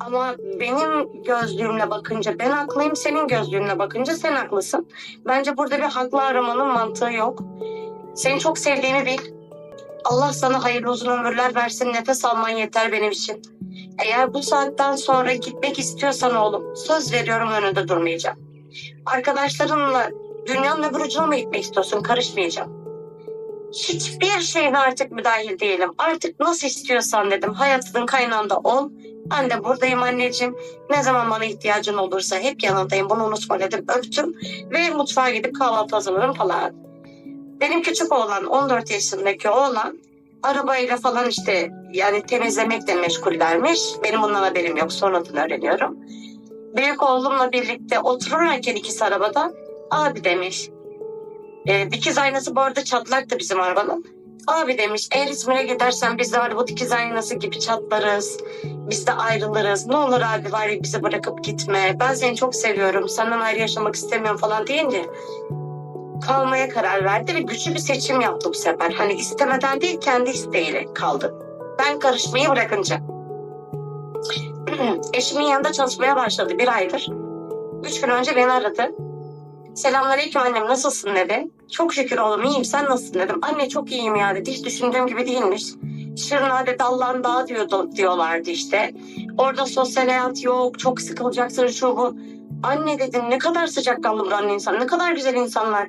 Ama benim gözlüğümle bakınca ben haklıyım, senin gözlüğünle bakınca sen haklısın. Bence burada bir haklı aramanın mantığı yok. Seni çok sevdiğimi bil. Allah sana hayırlı uzun ömürler versin. Nefes alman yeter benim için. Eğer bu saatten sonra gitmek istiyorsan oğlum söz veriyorum önünde durmayacağım. Arkadaşlarınla dünyanın öbür ucuna mı gitmek istiyorsun? Karışmayacağım. Hiçbir şeyine artık müdahil değilim. Artık nasıl istiyorsan dedim. Hayatının kaynağında ol. Ben de buradayım anneciğim. Ne zaman bana ihtiyacın olursa hep yanındayım. Bunu unutma dedim. Öptüm ve mutfağa gidip kahvaltı hazırlarım falan. Benim küçük oğlan 14 yaşındaki oğlan arabayla falan işte yani temizlemekle meşgullermiş. Benim bundan haberim yok. Sonradan öğreniyorum. Büyük oğlumla birlikte otururken ikisi arabada abi demiş. E, dikiz aynası bu arada çatlaktı bizim arabanın. Abi demiş eğer İzmir'e gidersen biz de var bu dikiz aynası gibi çatlarız. Biz de ayrılırız. Ne olur abi var ya bizi bırakıp gitme. Ben seni çok seviyorum. Senden ayrı yaşamak istemiyorum falan deyince kalmaya karar verdi ve güçlü bir seçim yaptı bu sefer. Hani istemeden değil kendi isteğiyle kaldı. Ben karışmayı bırakınca. Eşimin yanında çalışmaya başladı bir aydır. Üç gün önce beni aradı. Selamünaleyküm annem nasılsın dedi. Çok şükür oğlum iyiyim sen nasılsın dedim. Anne çok iyiyim ya dedi. Hiç düşündüğüm gibi değilmiş. Şırnade dallan dağ diyordu, diyorlardı işte. Orada sosyal hayat yok. Çok sıkılacaksın şu bu. Anne dedim ne kadar sıcakkanlı buranın insan. Ne kadar güzel insanlar.